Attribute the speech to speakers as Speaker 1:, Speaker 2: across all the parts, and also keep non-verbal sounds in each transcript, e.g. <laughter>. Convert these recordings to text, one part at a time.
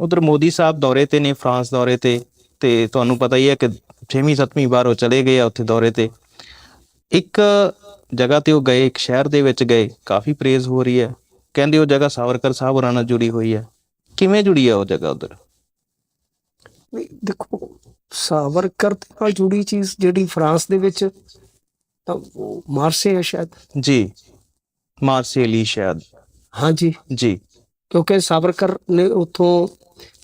Speaker 1: ਉਧਰ ਮੋਦੀ ਸਾਹਿਬ ਦੌਰੇ ਤੇ ਨੇ ਫਰਾਂਸ ਦੌਰੇ ਤੇ ਤੇ ਤੁਹਾਨੂੰ ਪਤਾ ਹੀ ਹੈ ਕਿ 6ਵੀਂ 7ਵੀਂ ਵਾਰ ਉਹ ਚਲੇ ਗਏ ਆ ਉੱਥੇ ਦੌਰੇ ਤੇ। ਇੱਕ ਜਗ੍ਹਾ ਤੇ ਉਹ ਗਏ ਇੱਕ ਸ਼ਹਿਰ ਦੇ ਵਿੱਚ ਗਏ ਕਾਫੀ ਪ੍ਰੇਜ਼ ਹੋ ਰਹੀ ਹੈ। ਕਹਿੰਦੇ ਉਹ ਜਗ੍ਹਾ ਸਾਵਰਕਰ ਸਾਹਿਬ ਹੋਰਾਂ ਨਾਲ ਜੁੜੀ ਹੋਈ ਹੈ। ਕਿਵੇਂ ਜੁੜੀ ਹੈ ਉਹ ਜਗ੍ਹਾ ਉਧਰ?
Speaker 2: ਦੇਖੋ ਸਾਵਰਕਰ ਦੇ ਨਾਲ ਜੁੜੀ ਚੀਜ਼ ਜਿਹੜੀ ਫਰਾਂਸ ਦੇ ਵਿੱਚ ਤਾਂ ਉਹ ਮਾਰਸੇ ਹੈ ਸ਼ਾਇਦ।
Speaker 1: ਜੀ ਮਾਰਸੇਲੀ ਸ਼ਾਇਦ।
Speaker 2: ਹਾਂਜੀ।
Speaker 1: ਜੀ।
Speaker 2: ਕਿਉਂਕਿ ਸਾਵਰਕਰ ਨੇ ਉੱਥੋਂ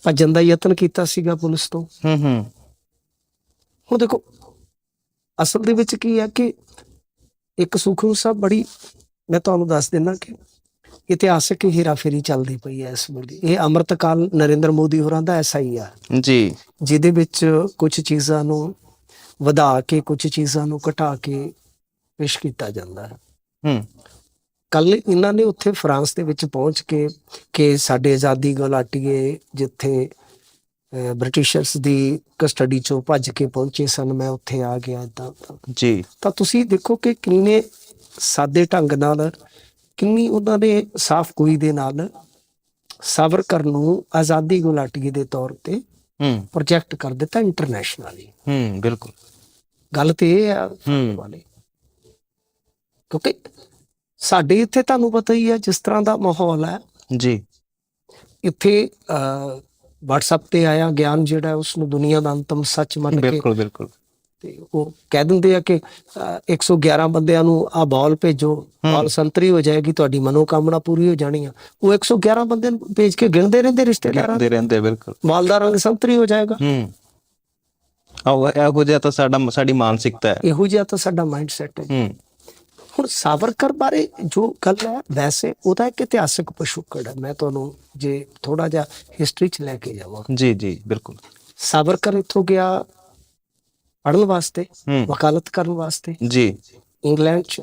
Speaker 2: ਭੱਜਣ ਦਾ ਯਤਨ ਕੀਤਾ ਸੀਗਾ ਪੁਲਿਸ ਤੋਂ।
Speaker 1: ਹੂੰ ਹੂੰ।
Speaker 2: ਹੁਣ ਦੇਖੋ ਅਸਲ ਦੇ ਵਿੱਚ ਕੀ ਹੈ ਕਿ ਇੱਕ ਸੁਖਮ ਸਾਹਿਬ ਬੜੀ ਮੈਂ ਤੁਹਾਨੂੰ ਦੱਸ ਦਿੰਦਾ ਕਿ ਇਤਿਹਾਸਕ ਹੀਰਾਫੇਰੀ ਚੱਲਦੀ ਪਈ ਹੈ ਇਸ ਵੇਲੇ ਇਹ ਅੰਮ੍ਰਿਤਕਾਲ ਨਰਿੰਦਰ ਮੋਦੀ ਹੋਰਾਂ ਦਾ ਐਸਾ ਹੀ ਆ
Speaker 1: ਜੀ।
Speaker 2: ਜਿਹਦੇ ਵਿੱਚ ਕੁਝ ਚੀਜ਼ਾਂ ਨੂੰ ਵਧਾ ਕੇ ਕੁਝ ਚੀਜ਼ਾਂ ਨੂੰ ਘਟਾ ਕੇ ਪੇਸ਼ ਕੀਤਾ ਜਾਂਦਾ ਹੈ।
Speaker 1: ਹੂੰ।
Speaker 2: ਕੱਲ ਇਹਨਾਂ ਨੇ ਉੱਥੇ ਫਰਾਂਸ ਦੇ ਵਿੱਚ ਪਹੁੰਚ ਕੇ ਕਿ ਸਾਡੇ ਆਜ਼ਾਦੀ ਗਲਾਟੀਏ ਜਿੱਥੇ ਬ੍ਰਿਟਿਸ਼ਰਸ ਦੀ ਕਸਟਡੀ ਚੋਂ ਭੱਜ ਕੇ ਪਹੁੰਚੇ ਸਨ ਮੈਂ ਉੱਥੇ ਆ ਗਿਆ ਇਦਾਂ
Speaker 1: ਜੀ।
Speaker 2: ਤਾਂ ਤੁਸੀਂ ਦੇਖੋ ਕਿ ਕਿੰਨੇ ਸਾਦੇ ਢੰਗ ਨਾਲ ਕਿੰਨੀ ਉਹਨਾਂ ਨੇ ਸਾਫ਼ ਗੋਈ ਦੇ ਨਾਲ ਸਾਵਰਕਰ ਨੂੰ ਆਜ਼ਾਦੀ ਗੁਲਾਟੀਏ ਦੇ ਤੌਰ ਤੇ
Speaker 1: ਹੂੰ।
Speaker 2: ਪ੍ਰੋਜੈਕਟ ਕਰ ਦਿੱਤਾ ਇੰਟਰਨੈਸ਼ਨਲੀ
Speaker 1: ਹੂੰ ਬਿਲਕੁਲ।
Speaker 2: ਗੱਲ ਤੇ ਇਹ ਆ
Speaker 1: ਹੂੰ।
Speaker 2: ਕਿਉਂਕਿ ਸਾਡੇ ਇੱਥੇ ਤੁਹਾਨੂੰ ਪਤਾ ਹੀ ਹੈ ਜਿਸ ਤਰ੍ਹਾਂ ਦਾ ਮਾਹੌਲ ਹੈ।
Speaker 1: ਜੀ।
Speaker 2: ਇੱਥੇ WhatsApp ਤੇ ਆਇਆ ਗਿਆਨ ਜਿਹੜਾ ਉਸ ਨੂੰ ਦੁਨੀਆ ਦਾ ਅੰਤਮ ਸੱਚ ਮੰਨ ਕੇ
Speaker 1: ਬਿਲਕੁਲ ਬਿਲਕੁਲ।
Speaker 2: ਤੇ ਉਹ ਕਹਿ ਦਿੰਦੇ ਆ ਕਿ ਅਹ, 111 ਬੰਦਿਆਂ ਨੂੰ ਆ ਬਾਲ ਭੇਜੋ ਬਾਲ ਸੰਤਰੀ ਹੋ ਜਾਏਗੀ ਤੁਹਾਡੀ ਮਨੋਕਾਮਨਾ ਪੂਰੀ ਹੋ ਜਾਣੀ ਆ। ਉਹ 111 ਬੰਦੇ ਨੂੰ ਭੇਜ ਕੇ ਗਿਣਦੇ ਰਹਿੰਦੇ ਰਿਸ਼ਤੇਦਾਰਾਂ
Speaker 1: ਕਰਦੇ ਰਹਿੰਦੇ ਬਿਲਕੁਲ।
Speaker 2: ਬਾਲ ਦਾ ਸੰਤਰੀ ਹੋ ਜਾਏਗਾ।
Speaker 1: ਹੂੰ। ਆਹ ਇਹੋ ਜਿਹਾ ਤਾਂ ਸਾਡਾ ਸਾਡੀ ਮਾਨਸਿਕਤਾ ਹੈ।
Speaker 2: ਇਹੋ ਜਿਹਾ ਤਾਂ ਸਾਡਾ ਮਾਈਂਡ ਸੈਟ ਹੈ।
Speaker 1: ਹੂੰ।
Speaker 2: ਹੁਣ ਸਾਵਰਕਰ ਬਾਰੇ ਜੋ ਗੱਲ ਹੈ ਵੈਸੇ ਉਹਦਾ ਇੱਕ ਇਤਿਹਾਸਕ ਪਛੋਕੜ ਹੈ। ਮੈਂ ਤੁਹਾਨੂੰ ਜੇ ਥੋੜਾ ਜਿਹਾ ਹਿਸਟਰੀ ਚ ਲੈ ਕੇ ਜਾਵਾਂ।
Speaker 1: ਜੀ ਜੀ ਬਿਲਕੁਲ।
Speaker 2: ਸਾਵਰਕਰ ਇੱਥੋਂ ਗਿਆ ਪੜ੍ਹਨ ਵਾਸਤੇ ਵਕਾਲਤ ਕਰਨ ਵਾਸਤੇ।
Speaker 1: ਜੀ।
Speaker 2: ਇੰਗਲੈਂਡ ਚ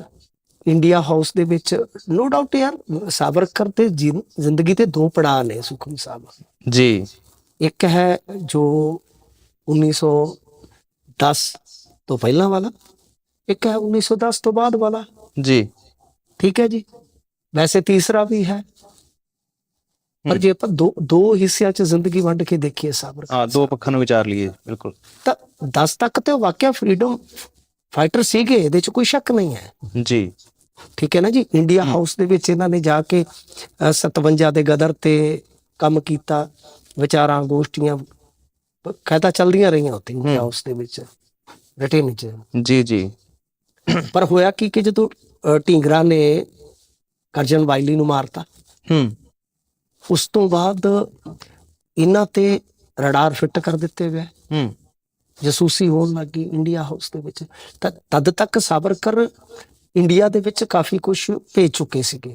Speaker 2: ਇੰਡੀਆ ਹਾਊਸ ਦੇ ਵਿੱਚ। ਨੋ ਡਾਊਟ ਯਾਰ ਸਾਵਰਕਰ ਤੇ ਜ਼ਿੰਦਗੀ ਦੇ ਦੋ ਪੜਾਅ ਨੇ ਸੁਖਮ ਸਾਹਿਬ।
Speaker 1: ਜੀ।
Speaker 2: ਇੱਕ ਹੈ ਜੋ 1910 ਤੋਂ ਪਹਿਲਾਂ ਵਾਲਾ ਇੱਕ ਹੈ 1910 ਤੋਂ ਬਾਅਦ ਵਾਲਾ।
Speaker 1: ਜੀ।
Speaker 2: ਠੀਕ ਹੈ ਜੀ। ਵੈਸੇ ਤੀਸਰਾ ਵੀ ਹੈ। ਪਰ
Speaker 1: ਹੂੰ।
Speaker 2: ਜੇ ਆਪਾਂ ਦੋ ਦੋ ਹਿੱਸਿਆਂ 'ਚ ਜ਼ਿੰਦਗੀ ਵੰਡ ਕੇ ਦੇਖੀਏ ਸਾਬਰ
Speaker 1: ਆ ਦੋ ਪੱਖਾਂ ਨੂੰ ਵਿਚਾਰ ਲਈਏ ਬਿਲਕੁਲ।
Speaker 2: ਤਾਂ 10 ਤੱਕ ਤੇ ਉਹ ਵਾਕਿਆ ਫਰੀडम ਫਾਈਟਰ ਸੀਗੇ ਇਹਦੇ 'ਚ ਕੋਈ ਸ਼ੱਕ ਨਹੀਂ ਹੈ।
Speaker 1: ਜੀ।
Speaker 2: ਠੀਕ ਹੈ ਨਾ ਜੀ? ਇੰਡੀਆ ਹਾਊਸ ਦੇ ਵਿੱਚ ਇਹਨਾਂ ਨੇ ਜਾ ਕੇ ਅ, 57 ਦੇ ਗਦਰ ਤੇ ਕੰਮ ਕੀਤਾ ਵਿਚਾਰਾਂ ਗੋਸ਼ਟੀਆਂ ਕਾਇਦਾ ਚੱਲਦੀਆਂ ਰਹੀਆਂ ਉੱਥੇ ਇੰਡੀਆ
Speaker 1: ਹੂੰ।
Speaker 2: ਹਾਊਸ ਦੇ ਵਿੱਚ ਬ੍ਰਿਟੇਨ 'ਚ।
Speaker 1: ਜੀ ਜੀ।
Speaker 2: ਪਰ ਹੋਇਆ ਕੀ ਕਿ ਜਦੋਂ ਢੀਂਗਰਾ ਨੇ ਕਰਜਨ ਵਾਈਲੀ ਨੂੰ ਮਾਰਤਾ
Speaker 1: ਹੂੰ।
Speaker 2: ਉਸ ਤੋਂ ਬਾਅਦ ਇਹਨਾਂ ਤੇ ਰਡਾਰ ਫਿੱਟ ਕਰ ਦਿੱਤੇ ਗਏ।
Speaker 1: ਹੂੰ।
Speaker 2: ਜਸੂਸੀ ਹੋਣ ਲੱਗੀ ਇੰਡੀਆ ਹਾਊਸ ਦੇ ਵਿੱਚ। ਤਾਂ ਤਦ ਤੱਕ ਸਾਬਰਕਰ ਇੰਡੀਆ ਦੇ ਵਿੱਚ ਕਾਫੀ ਕੁਝ ਭੇਜ ਚੁੱਕੇ ਸੀਗੇ।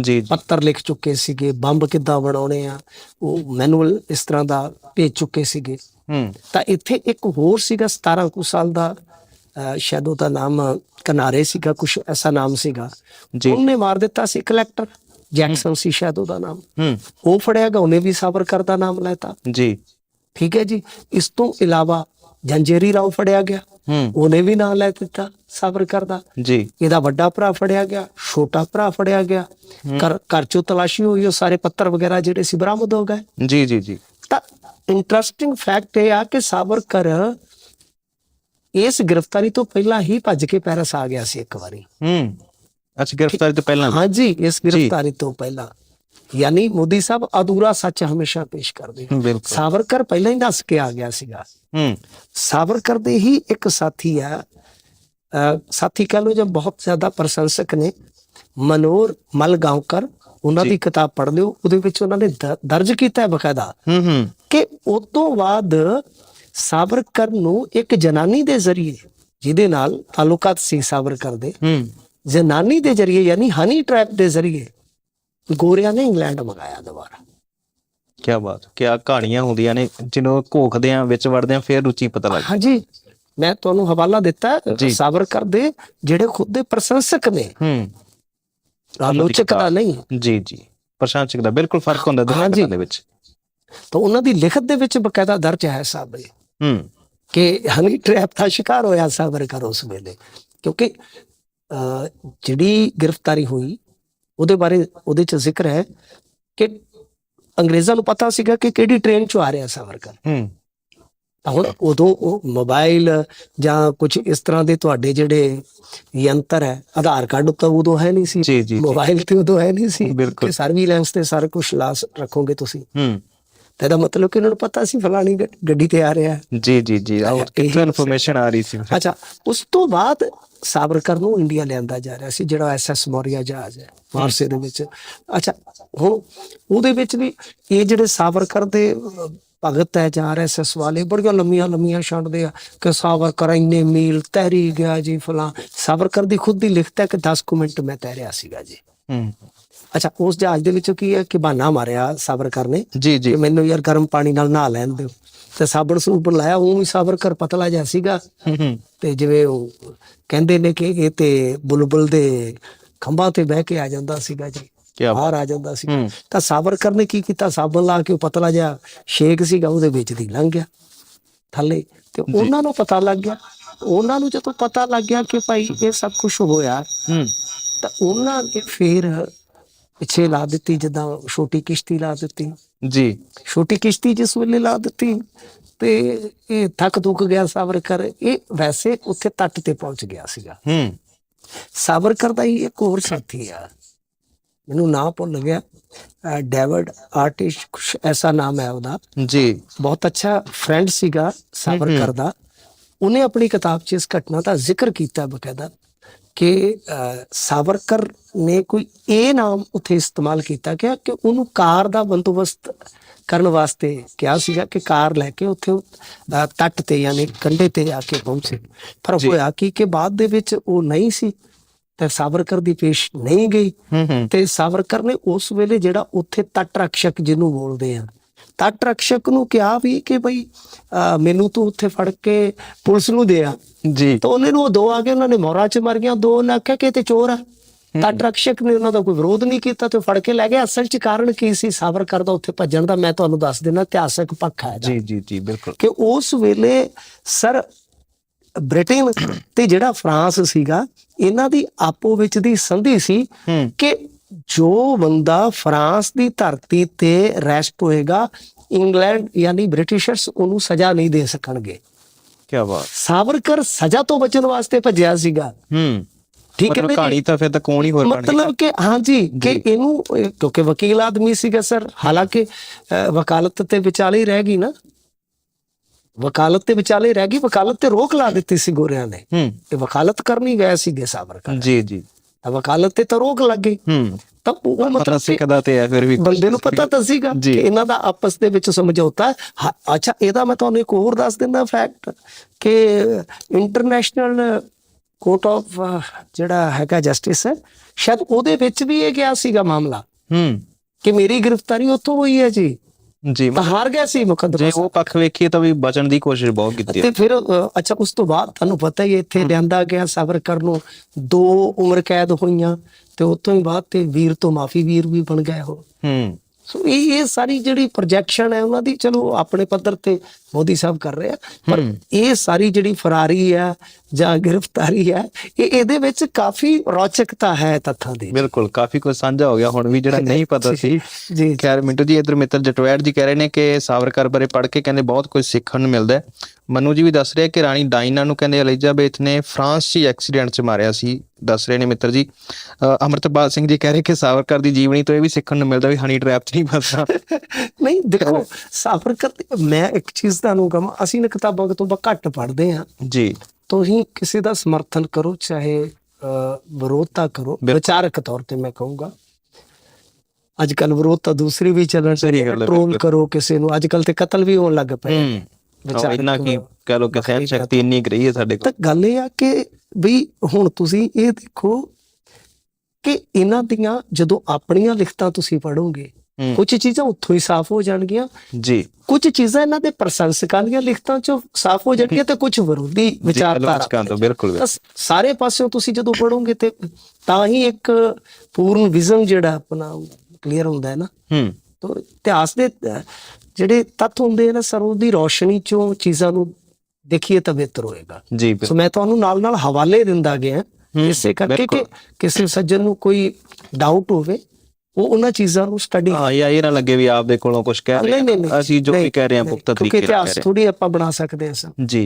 Speaker 1: ਜੀ
Speaker 2: ਪੱਤਰ ਲਿਖ ਚੁੱਕੇ ਸੀਗੇ ਬੰਬ ਕਿੱਦਾਂ ਬਣਾਉਣੇ ਆ ਉਹ ਮੈਨੂਅਲ ਇਸ ਤਰ੍ਹਾਂ ਦਾ ਭੇਜ ਚੁੱਕੇ ਸੀਗੇ।
Speaker 1: ਹੂੰ।
Speaker 2: ਤਾਂ ਇੱਥੇ ਇੱਕ ਹੋਰ ਸੀਗਾ 17 ਕੁ ਸਾਲ ਦਾ ਸ਼ਾਇਦ ਉਹਦਾ ਨਾਮ ਕਨਾਰੇ ਸੀਗਾ ਕੁਝ ਐਸਾ ਨਾਮ ਸੀਗਾ।
Speaker 1: ਜੀ।
Speaker 2: ਉਹਨੇ ਮਾਰ ਦਿੱਤਾ ਸੀ ਕਲੈਕਟਰ ਜੈਕਸਨ ਸੀ ਸ਼ਾਇਦ ਉਹਦਾ ਨਾਮ।
Speaker 1: ਹੂੰ।
Speaker 2: ਉਹ ਫੜਿਆ ਗਿਆ ਉਹਨੇ ਵੀ ਸਾਬਰਕਰ ਦਾ ਨਾਮ ਲੈਤਾ।
Speaker 1: ਜੀ।
Speaker 2: ਠੀਕ ਹੈ ਜੀ? ਇਸ ਤੋਂ ਇਲਾਵਾ ਜੰਜੇਰੀ ਰਾਓ ਫੜਿਆ ਗਿਆ।
Speaker 1: ਹੂੰ।
Speaker 2: ਉਹਨੇ ਵੀ ਨਾਮ ਲੈ ਦਿੱਤਾ ਸਾਬਰਕਰ ਦਾ
Speaker 1: ਜੀ।
Speaker 2: ਇਹਦਾ ਵੱਡਾ ਭਰਾ ਫੜਿਆ ਗਿਆ ਛੋਟਾ ਭਰਾ ਫੜਿਆ ਗਿਆ। ਘਰ ਘਰ ਚੋਂ ਤਲਾਸ਼ੀ ਹੋਈ ਉਹ ਸਾਰੇ ਪੱਤਰ ਵਗੈਰਾ ਜਿਹੜੇ ਸੀ ਬਰਾਮਦ ਹੋ ਗਏ।
Speaker 1: ਜੀ ਜੀ ਜੀ।
Speaker 2: ਤਾਂ ਇੰਟਰਸਟਿੰਗ ਫੈਕਟ ਇਹ ਆ ਕਿ ਸਾਬਰਕਰ ਇਸ ਗ੍ਰਿਫਤਾਰੀ ਤੋਂ ਪਹਿਲਾਂ ਹੀ ਭੱਜ ਕੇ ਪੈਰਿਸ ਆ ਗਿਆ ਸੀ ਇੱਕ ਵਾਰੀ।
Speaker 1: ਹੂੰ ਅੱਛਾ ਗ੍ਰਿਫਤਾਰੀ ਤੋਂ ਪਹਿਲਾਂ।
Speaker 2: ਹਾਂਜੀ ਇਸ ਗ੍ਰਿਫਤਾਰੀ ਤੋਂ ਪਹਿਲਾਂ। ਯਾਨੀ ਮੋਦੀ ਸਾਹਿਬ ਅਧੂਰਾ ਸੱਚ ਹਮੇਸ਼ਾ ਪੇਸ਼ ਕਰਦੇ ਸਾਵਰਕਰ ਪਹਿਲਾਂ ਹੀ ਦੱਸ ਕੇ ਆ ਗਿਆ ਸੀਗਾ।
Speaker 1: ਹੂੰ।
Speaker 2: ਸਾਵਰਕਰ ਦੇ ਹੀ ਇੱਕ ਸਾਥੀ ਆ ਸਾਥੀ ਕਹ ਲੋ ਜੋ ਬਹੁਤ ਜ਼ਿਆਦਾ ਪ੍ਰਸ਼ੰਸਕ ਨੇ ਮਨੋਰ ਮਲਗਾਂਵਕਰ ਉਹਨਾਂ। ਦੀ ਕਿਤਾਬ ਪੜ੍ਹ ਲਿਓ। ਉਹਦੇ ਵਿੱਚ ਉਹਨਾਂ ਨੇ ਦਰਜ ਕੀਤਾ ਹੈ ਬਕਾਇਦਾ
Speaker 1: ਹੂੰ ਹੂੰ।
Speaker 2: ਕਿ ਉਸ ਤੋਂ ਬਾਅਦ ਸਾਵਰਕਰ ਨੂੰ ਇੱਕ ਜਨਾਨੀ ਦੇ ਜ਼ਰੀਏ ਜਿਹਦੇ ਨਾਲ ਤਾਲੁਕਾਤ ਸੀ ਸਾਵਰਕਰ ਦੇ ਜਨਾਨੀ ਦੇ ਜ਼ਰੀਏ ਯਾਨੀ ਹਨੀ ਟ੍ਰੈਪ ਦੇ ਜ਼ਰੀਏ ਗੋਰਿਆਂ ਨੇ ਇੰਗਲੈਂਡ ਮੰਗਾਇਆ ਦੁਬਾਰਾ।
Speaker 1: ਕੀ ਬਾਤ ਕੀ ਕਹਾਣੀਆਂ ਹੁੰਦੀਆਂ ਨੇ ਜਿਹਨੂੰ ਘੋਖਦੇ ਆ ਵਿੱਚ ਵੜਦੇ ਆ ਫਿਰ ਰੁਚੀ ਪਤਾ ਲੱਗ
Speaker 2: ਹਾਂਜੀ ਮੈਂ ਤੁਹਾਨੂੰ ਹਵਾਲਾ ਦਿੱਤਾ ਹੈ,
Speaker 1: ਜੀ।
Speaker 2: ਸਾਵਰਕਰ ਦੇ ਜਿਹੜੇ ਖੁਦ ਦੇ ਪ੍ਰਸ਼ੰਸਕ ਨੇ।
Speaker 1: ਹੂੰ।
Speaker 2: ਆਲੋਚਕ ਦਾ ਨਹੀਂ।
Speaker 1: ਜੀ ਜੀ। ਪ੍ਰਸ਼ੰਸਕ ਦਾ ਬਿਲਕੁਲ ਫ਼ਰਕ ਹੁੰਦਾ ਦੋਨਾਂ ਦੇ ਵਿੱਚ।
Speaker 2: ਤਾਂ ਉਹਨਾਂ ਦੀ ਲਿਖਤ ਦੇ ਵਿੱਚ ਬਕਾਇਦਾ ਦਰਜ ਹੈ ਸਾਬਰੇ
Speaker 1: ਹੂੰ
Speaker 2: ਕਿ ਹਨੀ ਟ੍ਰੈਪ ਦਾ ਸ਼ਿਕਾਰ ਹੋਇਆ ਸਾਬਰਕਰ ਉਸ ਵੇਲੇ। ਕਿਉਂਕਿ ਜਿਹੜੀ ਗ੍ਰਿਫਤਾਰੀ ਹੋਈ ਉਹਦੇ ਬਾਰੇ ਉਹਦੇ ਚ ਜ਼ਿਕਰ ਹੈ ਕਿ ਅੰਗਰੇਜ਼ਾਂ ਨੂੰ ਪਤਾ ਸੀਗਾ ਕਿ ਕਿਹੜੀ ਟ੍ਰੇਨ 'ਚ ਆ ਰਿਹਾ ਸਾਵਰਕਰ
Speaker 1: ਹੂੰ।
Speaker 2: ਤਾਂ ਹੁਣ ਉਦੋਂ ਉਹ ਮੋਬਾਈਲ ਜਾਂ ਕੁਝ ਇਸ ਤਰ੍ਹਾਂ ਦੇ ਤੁਹਾਡੇ ਜਿਹੜੇ ਯੰਤਰ ਹੈ ਆਧਾਰ ਕਾਰਡ ਤਾਂ ਉਦੋਂ ਹੈ ਨਹੀਂ ਸੀ। ਮੋਬਾਈਲ ਤੇ ਉਦੋਂ ਹੈ ਨਹੀਂ ਸੀ। ਕਿ ਸਰਵੀਲੈਂਸ ਤੇ ਸਾਰਾ ਕੁਝ ਲਾਸ ਰੱਖੋਗੇ ਤੁਸੀਂ।
Speaker 1: ਹੂੰ।
Speaker 2: ਤਾਂ ਇਹਦਾ ਮਤਲਬ ਕਿ ਉਹਨਾਂ ਨੂੰ ਪਤਾ ਸੀ ਫਲਾਣੀ ਗੱਡੀ ਤੇ ਆ ਰਿਹਾ।
Speaker 1: ਜੀ ਜੀ ਜੀ ਆਹ ਕਿੱਥੋਂ ਇਨਫੋਰਮੇਸ਼ਨ ਆ ਰਹੀ ਸੀ?
Speaker 2: ਅੱਛਾ ਉਸ ਤੋਂ ਬਾਅਦ ਸਾਬਰਕਰ ਨੂੰ ਇੰਡੀਆ ਲਿਆਂਦਾ ਜਾ ਰਿਹਾ ਸੀ ਜਿਹੜਾ ਐਸਐਸ ਮੌਰੀਆ ਜਹਾਜ਼ ਹੈ ਫਾਰਸੇ ਦੇ ਵਿੱਚ। ਅੱਛਾ ਹੁਣ ਉਹਦੇ ਵਿੱਚ ਵੀ ਇਹ ਜਿਹੜੇ ਸਾਬਰਕਰ ਦੇ ਭਗਤ ਹੈ ਜਾਂ ਆਰਐਸਐਸ ਵਾਲੇ ਬੜੀਆਂ ਲੰਮੀਆਂ ਲੰਮੀਆਂ ਛੱਡਦੇ ਆ ਕਿ ਸਾਬਰਕਰ ਇੰਨੇ ਮੀਲ ਤੈਰੀ ਗਿਆ ਜੀ ਫਲਾਂ। ਸਾਬਰਕਰ ਦੀ ਖੁਦ ਦੀ ਲਿਖਤ ਹੈ ਕਿ 10 ਕੁ ਮਿੰਟ ਮੈਂ ਤੈਰਿਆ ਸੀਗਾ ਜੀ।
Speaker 1: ਹੂੰ।
Speaker 2: ਅੱਛਾ ਉਸ ਜਹਾਜ਼ ਦੇ ਵਿੱਚੋਂ ਕੀ ਹੈ ਕਿ ਬਹਾਨਾ ਮਾਰਿਆ ਸਾਬਰਕਰ ਨੇ
Speaker 1: ਜੀ ਜੀ।
Speaker 2: ਮੈਨੂੰ ਯਾਰ ਗਰਮ ਪਾਣੀ ਨਾਲ ਨਹਾ ਲੈਣ ਦਿਓ। ਤੇ ਸਾਬਣ ਸੂਬਣ ਲਾਇਆ ਉਹ ਵੀ ਸਾਬਰਕਰ ਪਤਲਾ ਜਿਹਾ ਸੀਗਾ। ਤੇ ਜਿਵੇਂ ਉਹ ਕਹਿੰਦੇ ਨੇ ਕਿ ਇਹ ਤੇ ਬੁਲਬੁਲ ਦੇ ਖੰਭਾਂ ਤੇ ਬਹਿ ਕੇ ਆ ਜਾਂਦਾ ਸੀਗਾ ਜੀ। ਬਾਹਰ ਆ ਜਾਂਦਾ ਸੀ ਤਾਂ ਸਾਬਰਕਰ ਨੇ ਕੀ ਕੀਤਾ? ਸਾਬਣ ਲਾ ਕੇ ਉਹ ਪਤਲਾ ਜਿਹਾ ਸ਼ੇਕ ਸੀਗਾ ਉਹਦੇ ਵਿੱਚ ਦੀ ਲੰਘ ਗਿਆ ਥੱਲੇ। ਤੇ ਉਹਨਾਂ ਨੂੰ ਪਤਾ ਲੱਗ ਗਿਆ। ਉਹਨਾਂ ਨੂੰ ਜਦੋਂ ਪਤਾ ਲੱਗ ਗਿਆ ਕਿ ਭਾਈ ਇਹ ਸਭ ਕੁਝ ਹੋਇਆ ਤਾਂ ਉਹਨਾਂ ਨੇ ਫਿਰ ਪਿੱਛੇ ਲਾ ਦਿੱਤੀ ਜਿੱਦਾਂ ਛੋਟੀ ਕਿਸ਼ਤੀ ਲਾ ਦਿੱਤੀ।
Speaker 1: ਜੀ।
Speaker 2: ਛੋਟੀ ਕਿਸ਼ਤੀ ਜਿਸ ਵੇਲੇ ਲਾ ਦਿੱਤੀ ਤੇ ਇਹ ਥੱਕ ਦੁੱਕ ਗਿਆ ਸਾਬਰਕਰ ਇਹ ਵੈਸੇ ਉੱਥੇ ਤੱਟ ਤੇ ਪਹੁੰਚ ਗਿਆ ਸੀਗਾ।
Speaker 1: ਹੂੰ।
Speaker 2: ਸਾਬਰਕਰ ਦਾ ਹੀ ਇੱਕ ਹੋਰ ਸਾਥੀ ਆ। ਮੈਨੂੰ ਨਾਂ ਭੁੱਲ ਗਿਆ। ਡੇਵਿਡ ਆਰਟਿਸ਼ ਕੁਛ ਐਸਾ ਨਾਮ ਹੈ ਉਹਦਾ।
Speaker 1: ਜੀ।
Speaker 2: ਬਹੁਤ ਅੱਛਾ ਫਰੈਂਡ ਸੀਗਾ ਸਾਬਰਕਰ ਦਾ। ਉਹਨੇ ਆਪਣੀ ਕਿਤਾਬ 'ਚ ਇਸ ਘਟਨਾ ਦਾ ਜ਼ਿਕਰ ਕੀਤਾ ਬਕਾਇਦਾ ਕਿ ਅਹ, ਸਾਬਰਕਰ ਨੇ ਕੋਈ ਇਹ ਨਾਮ ਉੱਥੇ ਇਸਤੇਮਾਲ ਕੀਤਾ ਗਿਆ ਕਿ ਉਹਨੂੰ ਕਾਰ ਦਾ ਬੰਦੋਬਸਤ ਕਰਨ ਵਾਸਤੇ ਕਿਹਾ ਸੀਗਾ ਕਿ ਕਾਰ ਲੈ ਕੇ ਉੱਥੇ ਤੱਟ ਤੇ ਯਾਨੀ ਕੰਢੇ ਤੇ ਆ ਕੇ ਪਹੁੰਚੇ। ਪਰ
Speaker 1: ਜੀ।
Speaker 2: ਹੋਇਆ ਕੀ ਕਿ ਬਾਅਦ ਦੇ ਵਿੱਚ ਉਹ ਨਹੀਂ ਸੀ। ਤੇ ਸਾਬਰਕਰ ਦੀ ਪੇਸ਼ ਨਹੀਂ ਗਈ। ਤੇ ਸਾਵਰਕਰ ਨੇ ਉਸ ਵੇਲੇ ਜਿਹੜਾ ਉੱਥੇ ਤੱਟ ਰਕਸ਼ਕ ਜਿਹਨੂੰ ਬੋਲਦੇ ਆ ਤੱਟ ਰਕਸ਼ਕ ਨੂੰ ਕਿਹਾ ਵੀ ਕਿ ਭਈ ਮੈਨੂੰ ਤੂੰ ਉੱਥੇ ਫੜ ਕੇ ਪੁਲਿਸ ਨੂੰ ਦੇ ਆ।
Speaker 1: ਜੀ।
Speaker 2: ਤਾਂ ਉਹਨੇ ਨੂੰ ਉਹ ਦੋ ਆ ਗਏ ਉਹਨਾਂ ਨੇ ਮੋਹਰਾਂ 'ਚ ਮਰ ਗਿਆ ਦੋ ਨੇ ਆਖਿਆ ਕਿ ਇਹ ਤੇ ਚੋਰ ਆ। ਤੱਟ ਰਕਸ਼ਕ ਨੇ ਉਹਨਾਂ ਦਾ ਕੋਈ ਵਿਰੋਧ ਨਹੀਂ ਕੀਤਾ ਤੇ ਫੜ ਕੇ ਲੈ ਗਏ। ਅਸਲ 'ਚ ਕਾਰਨ ਕੀ ਸੀ? ਸਾਵਰਕਰ ਦਾ ਉੱਥੇ ਭੱਜਣ ਦਾ ਮੈਂ ਤੁਹਾਨੂੰ ਦੱਸ ਦਿੰਦਾ ਇਤਿਹਾਸਕ ਪੱਖ ਹੈ
Speaker 1: ਜੀ ਜੀ ਜੀ ਬਿਲਕੁਲ।
Speaker 2: ਕਿ ਉਸ ਵੇਲੇ ਸਰ ਬ੍ਰਿਟੇਨ ਤੇ ਜਿਹੜਾ ਫਰਾਂਸ ਸੀਗਾ ਇਹਨਾਂ ਦੀ ਆਪੋ ਵਿੱਚ ਦੀ ਸੰਧੀ ਸੀ ਕਿ ਜੋ ਬੰਦਾ ਫਰਾਂਸ ਦੀ ਧਰਤੀ ਤੇ ਰੈਸਟ ਹੋਏਗਾ ਇੰਗਲੈਂਡ ਯਾਨੀ ਬ੍ਰਿਟਿਸ਼ਰਸ ਉਹਨੂੰ ਸਜ਼ਾ ਨਹੀਂ ਦੇ ਸਕਣਗੇ।
Speaker 1: ਕੀ ਬਾਤ।
Speaker 2: ਸਾਵਰਕਰ ਸਜ਼ਾ ਤੋਂ ਬਚਣ ਵਾਸਤੇ ਭੱਜਿਆ ਸੀਗਾ।
Speaker 1: ਹੂੰ।
Speaker 2: ਠੀਕ ਹੈ?
Speaker 1: ਕਹਾਣੀ ਤਾਂ ਫਿਰ ਤਾਂ ਕੌਣ ਹੀ ਹੋਰ ਕਹਾਣੀ
Speaker 2: ਮਤਲਬ ਕਿ ਹਾਂਜੀ ਕਿ ਇਹਨੂੰ ਇਹ- ਕਿਉਂਕਿ ਵਕੀਲ ਆਦਮੀ ਸੀਗਾ ਸਰ ਹਾਲਾਂਕਿ ਵਕਾਲਤ ਤੇ ਵਿਚਾਲੇ ਹੀ ਰਹਿ ਗਈ ਨਾ। ਵਕਾਲਤ ਤੇ ਵਿਚਾਲੇ ਰਹਿ ਗਈ ਵਕਾਲਤ ਤੇ ਰੋਕ ਲਾ ਦਿੱਤੀ ਸੀ ਗੋਰਿਆਂ ਨੇ।
Speaker 1: ਹੂੰ।
Speaker 2: ਤੇ ਵਕਾਲਤ ਕਰਨੀ ਗਏ ਸੀਗੇ ਸਾਵਰਕਰ
Speaker 1: ਜੀ ਜੀ।
Speaker 2: ਤਾਂ ਵਕਾਲਤ ਤੇ ਤਾਂ ਰੋਕ ਲੱਗ ਗਈ।
Speaker 1: ਹੂੰ।
Speaker 2: ਤਾਂ ਉਹ
Speaker 1: ਮਤਲਬ
Speaker 2: ਮਤਲਬ ਕਿ
Speaker 1: ਸਿੱਖਦਾ ਤੇ ਹੈ ਫਿਰ ਵੀ
Speaker 2: ਬੰਦੇ ਨੂੰ ਪਤਾ ਤਾਂ ਸੀਗਾ। ਕਿ ਇਹਨਾਂ ਦਾ ਆਪਸ ਦੇ ਵਿੱਚ ਸਮਝੌਤਾ ਅੱਛਾ ਇਹਦਾ ਮੈਂ ਤੁਹਾਨੂੰ ਇੱਕ ਹੋਰ ਦੱਸ ਦਿੰਦਾ ਫੈਕਟ ਕਿ ਇੰਟਰਨੈਸ਼ਨਲ ਕੋਰਟ ਆਫ ਜਿਹੜਾ ਹੈਗਾ ਜਸਟਿਸ ਹੈ ਸ਼ਾਇਦ ਉਹਦੇ ਵਿੱਚ ਵੀ ਇਹ ਗਿਆ ਸੀਗਾ ਮਾਮਲਾ।
Speaker 1: ਹੂੰ।
Speaker 2: ਕਿ ਮੇਰੀ ਗ੍ਰਿਫਤਾਰੀ ਉੱਥੋਂ ਹੋਈ ਹੈ ਜੀ।
Speaker 1: ਜੀ
Speaker 2: ਤਾਂ ਹਾਰ ਗਿਆ ਸੀ ਮੁਕੱਦਮਾ
Speaker 1: ਜੇ ਉਹ ਪੱਖ ਵੇਖੀਏ ਤਾਂ ਵੀ ਬਚਣ ਦੀ ਕੋਸ਼ਿਸ਼ ਬਹੁਤ ਕੀਤੀ
Speaker 2: ਤੇ ਫਿਰ ਅੱਛਾ ਉਸ ਤੋਂ ਬਾਅਦ ਤੁਹਾਨੂੰ ਪਤਾ ਹੀ ਇੱਥੇ ਲਿਆਂਦਾ ਗਿਆ ਸਾਬਰਕਰ ਨੂੰ। ਦੋ ਉਮਰ ਕੈਦ ਹੋਈਆਂ ਤੇ ਉਤੋਂ ਹੀ ਬਾਅਦ ਤੇ ਵੀਰ ਤੋਂ ਮਾਫੀ ਵੀਰ ਵੀ ਬਣ ਗਏ ਉਹ।
Speaker 1: ਹੂੰ।
Speaker 2: ਸੋ ਇਹ ਇਹ ਸਾਰੀ ਜਿਹੜੀ ਪ੍ਰੋਜੈਕਸ਼ਨ ਹੈ ਉਹਨਾਂ ਦੀ ਚਲੋ ਆਪਣੇ ਪੱਧਰ ਤੇ ਮੋਦੀ ਸਾਹਿਬ ਕਰ ਰਹੇ ਆ। ਪਰ। ਇਹ ਸਾਰੀ ਜਿਹੜੀ ਫਰਾਰੀ ਹੈ ਜਾਂ ਗ੍ਰਿਫਤਾਰੀ ਹੈ ਇਹ ਇਹਦੇ ਵਿੱਚ ਕਾਫੀ ਰੌਚਕਤਾ ਹੈ ਤੱਥਾਂ ਦੀ।
Speaker 1: ਬਿਲਕੁਲ ਕਾਫੀ ਕੁਝ ਸਾਂਝਾ ਹੋ ਗਿਆ। ਹੁਣ ਵੀ ਜਿਹੜਾ ਨਹੀਂ ਪਤਾ ਸੀ <laughs>
Speaker 2: ਜੀ
Speaker 1: ਖੈਰ ਮਿੰਟੂ ਜੀ ਇਧਰ ਮਿੱਤਰ ਜਟਵੈੜ ਜੀ ਕਹਿ ਰਹੇ ਨੇ ਕਿ ਸਾਵਰਕਰ ਬਾਰੇ ਪੜ੍ਹ ਕੇ ਕਹਿੰਦੇ ਬਹੁਤ ਕੁਝ ਸਿੱਖਣ ਨੂੰ ਮਿਲਦਾ ਹੈ। ਮਨੂ ਜੀ ਵੀ ਦੱਸ ਰਿਹਾ ਕਿ ਰਾਣੀ ਡਾਇਨਾ ਨੂੰ ਕਹਿੰਦੇ ਐਲਿਜ਼ਾਬੇਥ ਨੇ ਫਰਾਂਸ 'ਚ ਐਕਸੀਡੈਂਟ 'ਚ ਮਾਰਿਆ ਸੀ ਦੱਸ ਰਹੇ ਨੇ ਮਿੱਤਰ ਜੀ। ਅਮਰਤਪਾਲ ਸਿੰਘ ਜੀ ਕਹਿ ਰਹੇ ਕਿ ਸਾਵਰਕਰ ਦੀ ਜੀਵਨੀ ਤੋਂ ਇਹ ਵੀ ਸਿੱਖਣ ਨੂੰ ਮਿਲਦਾ ਵੀ ਹਨੀ ਟ੍ਰੈਪ 'ਚ ਨਹੀਂ ਫਸਣਾ। <laughs>
Speaker 2: ਨਹੀਂ ਦੇਖੋ ਸਾਬਰਕਰ ਦੀ- ਮੈਂ ਇੱਕ ਚੀਜ਼ ਤੁਹਾਨੂੰ ਕਹਾਂ ਅਸੀਂ ਨਾ ਕਿਤਾਬਾਂ ਤੋਂ ਬਹੁਤ ਘੱਟ ਪੜ੍ਹਦੇ ਆ
Speaker 1: ਜੀ।
Speaker 2: ਤੁਸੀਂ ਕਿਸੇ ਦਾ ਸਮਰਥਨ ਕਰੋ ਚਾਹੇ ਵਿਰੋਧਤਾ ਕਰੋ। ਵਿਚਾਰਕ ਤੌਰ ਤੇ ਮੈਂ ਕਹੂੰਗਾ। ਅੱਜ ਕੱਲ ਵਿਰੋਧਤਾ ਦੂਸਰੀ ਵੀ ਚੱਲਣ
Speaker 1: ਸਹੀ ਗੱਲ ਹੈ,
Speaker 2: ਟ੍ਰੋਲ। ਕਰੋ ਕਿਸੇ ਨੂੰ। ਅੱਜ ਕੱਲ ਤੇ ਕਤਲ ਵੀ ਹੋਣ ਲੱਗ ਪਏ।
Speaker 1: ਹੂੰ।
Speaker 2: ਵਿਚਾਰਕ
Speaker 1: ਇੰਨਾ ਕੀ ਕਹ ਲੋ ਕਿ ਸਹਿਣ ਸ਼ਕਤੀ ਇੰਨੀ ਰਹੀ ਹੈ ਸਾਡੇ ਕੋਲ।
Speaker 2: ਤਾਂ ਗੱਲ ਇਹ ਆ ਕਿ ਵੀ ਹੁਣ ਤੁਸੀਂ ਇਹ ਦੇਖੋ ਕਿ ਇਹਨਾਂ ਦੀਆਂ ਜਦੋਂ ਆਪਣੀਆਂ ਲਿਖਤਾਂ ਤੁਸੀਂ ਪੜੋਗੇ ਕੁਝ ਚੀਜ਼ਾਂ ਉੱਥੋਂ ਹੀ ਸਾਫ਼ ਹੋ ਜਾਣਗੀਆਂ।
Speaker 1: ਜੀ।
Speaker 2: ਕੁਝ ਚੀਜ਼ਾਂ ਇਹਨਾਂ ਦੇ ਪ੍ਰਸ਼ੰਸਕਾਂ ਦੀਆਂ ਲਿਖਤਾਂ ਚੋਂ ਸਾਫ਼ ਹੋ ਜਾਣਗੀਆਂ ਤੇ ਕੁਝ ਵਿਰੋਧੀ ਵਿਚਾਰਧਾਰਾ
Speaker 1: ਤੋਂ ਬਿਲਕੁਲ
Speaker 2: ਸਾਰੇ ਪਾਸਿਓਂ ਤੁਸੀਂ ਜਦੋਂ ਪੜੋਗੇ ਤੇ ਤਾਂ ਹੀ ਇੱਕ ਪੂਰਨ ਵਿਜ਼ਨ ਜਿਹੜਾ ਆਪਣਾ ਕਲੀਅਰ ਹੁੰਦਾ ਹੈ ਨਾ।
Speaker 1: ਹੂੰ।
Speaker 2: ਤਾਂ ਇਤਿਹਾਸ ਦੇ ਜਿਹੜੇ ਤੱਥ ਹੁੰਦੇ ਆ ਨਾ ਸਰ ਉਹਦੀ ਰੋਸ਼ਨੀ ਚੋਂ ਚੀਜ਼ਾਂ ਨੂੰ ਦੇਖੀਏ ਤਾਂ ਬਿਹਤਰ ਹੋਏਗਾ।
Speaker 1: ਜੀ
Speaker 2: ਸੋ ਮੈਂ ਤੁਹਾਨੂੰ ਨਾਲ ਨਾਲ ਹਵਾਲੇ ਦਿੰਦਾ ਗਿਆ। ਇਸੇ ਕਰਕੇ ਕਿ। ਕਿਸੇ ਸੱਜਣ ਨੂੰ ਕੋਈ ਡਾਊਟ ਹੋਵੇ ਉਹ ਉਹਨਾਂ ਚੀਜ਼ਾਂ ਨੂੰ ਸਟੱਡੀ
Speaker 1: ਹਾਂ ਜਾਂ ਇਹ ਨਾ ਲੱਗੇ ਵੀ ਆਪਦੇ ਕੋਲੋਂ ਕੁਝ ਕਹਿ ਰਹੇ। ਅਸੀਂ ਜੋ ਵੀ ਕਹਿ ਰਹੇ ਹਾਂ ਪੁਖਤਾ
Speaker 2: ਕਿਉਂਕਿ
Speaker 1: ਤਰੀਕੇ ਨਾਲ
Speaker 2: ਇਤਿਹਾਸ
Speaker 1: ਕਹਿ ਰਹੇ
Speaker 2: ਥੋੜੀ ਆਪਾਂ ਬਣਾ ਸਕਦੇ ਹਾਂ ਸਰ।
Speaker 1: ਜੀ